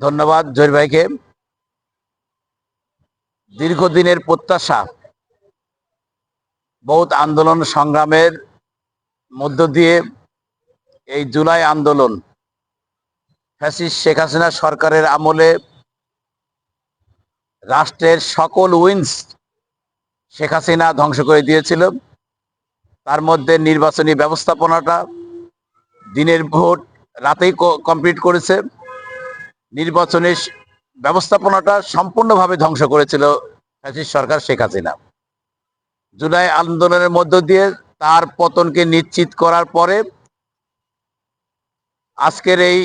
ধন্যবাদ জহির ভাইকে। দীর্ঘদিনের প্রত্যাশা, বহুত আন্দোলন সংগ্রামের মধ্য দিয়ে এই জুলাই আন্দোলন ফ্যাসিস শেখ হাসিনা সরকারের আমলে রাষ্ট্রের সকল উইন্স শেখ হাসিনা ধ্বংস করে দিয়েছিল। তার মধ্যে নির্বাচনী ব্যবস্থাপনাটা দিনের ভোট রাতেই কমপ্লিট করেছে। নির্বাচনের ব্যবস্থাপনাটা সম্পূর্ণভাবে ধ্বংস করেছিল ফ্যাসিস্ট সরকার শেখ হাসিনা। জুলাই আন্দোলনের মধ্য দিয়ে তার পতনকে নিশ্চিত করার পরে আজকের এই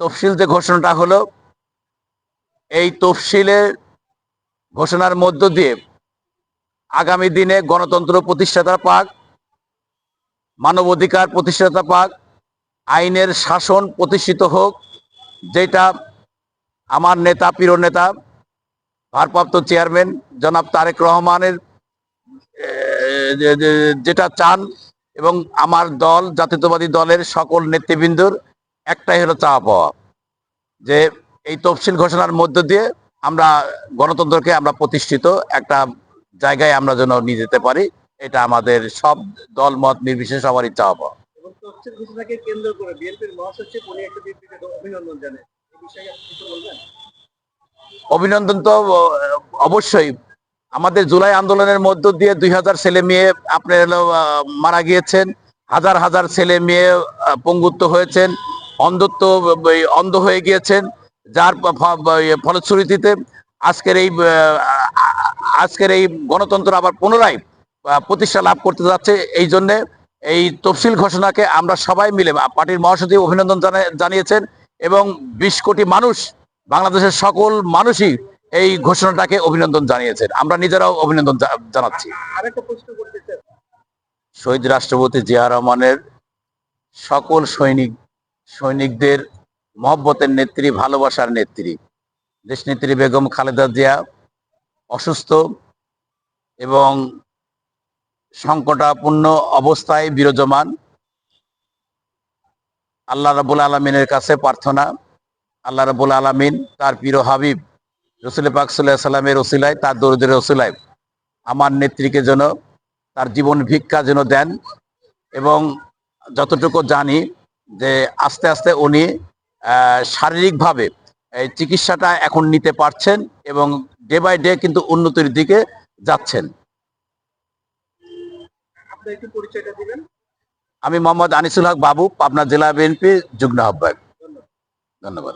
তফসিল যে ঘোষণাটা হলো, এই তফসিলের ঘোষণার মধ্য দিয়ে আগামী দিনে গণতন্ত্র প্রতিষ্ঠাতা পাক, মানবাধিকার প্রতিষ্ঠাতা পাক, আইনের শাসন প্রতিষ্ঠিত হোক যেটা আমার নেতা, প্রিয় নেতা, ভারপ্রাপ্ত চেয়ারম্যান জনাব তারেক রহমানের যেটা চান এবং আমার দল, জাতীয়তাবাদী দলের সকল নেতৃবৃন্দর, একটাই হলো চাওয়া পাওয়া। যে এই তফসিল ঘোষণার মধ্য দিয়ে আমরা গণতন্ত্রকে আমরা প্রতিষ্ঠিত, একটা জায়গায় আমরা যেন নিয়ে যেতে পারি, এটা আমাদের সব দল, মত নির্বিশেষে সবারই চাওয়া পাওয়া। তফসিল ঘোষণাকে কেন্দ্র করে বিএনপির মহাসচিব উনি একটা বিবৃতিতে অভিনন্দন জানেন এই বিষয়ে কিছু বলবেন? অভিনন্দন তো অবশ্যই। আমাদের জুলাই আন্দোলনের মধ্য দিয়ে দুই হাজার ছেলে মেয়ে আপনার মারা গিয়েছেন। হাজার হাজার ছেলে মেয়ে পঙ্গুত্ব হয়েছেন। অন্ধত্ব অন্ধ হয়ে গিয়েছেন। যার ফলশ্রুতিতে আজকের এই আজকের এই গণতন্ত্র আবার পুনরায় প্রতিষ্ঠা লাভ করতে যাচ্ছে। এই জন্য এই তফসিল ঘোষণাকে আমরা সবাই মিলে পার্টির মহাসচিব অভিনন্দন জানা- জানিয়েছেন এবং বিশ কোটি মানুষ বাংলাদেশের সকল মানুষই এই ঘোষণাটাকে অভিনন্দন জানিয়েছেন। আমরা নিজেরাও অভিনন্দন জানাচ্ছি। শহীদ রাষ্ট্রপতি জিয়া রহমানের সকল সৈনিক সৈনিকদের মহব্বতের নেত্রী ভালোবাসার নেত্রী দেশনেত্রী বেগম খালেদা জিয়া অসুস্থ এবং সংকটাপূর্ণ অবস্থায় বিরাজমান। আল্লাহ রাবুল আলমিনের কাছে প্রার্থনা। আল্লাহ রাবুল আলমিন তার প্রিয় হাবিব, রসুল পাক সাল্লাহ সাল্লামের ওসিলায়, তার দরিদ্রের ওসিলায় আমার নেত্রীকে যেন তার জীবন ভিক্ষা যেন দেন এবং যতটুকু জানি যে আস্তে আস্তে উনি শারীরিকভাবে এই চিকিৎসাটা এখন নিতে পারছেন এবং ডে বাই ডে কিন্তু উন্নতির দিকে যাচ্ছেন। একটু পরিচয়টা দিবেন। আমি মোহাম্মদ আনিসুল হক বাবু পাবনা জেলা বিএনপি যুগ্ম আহ্বায়ক। ধন্যবাদ।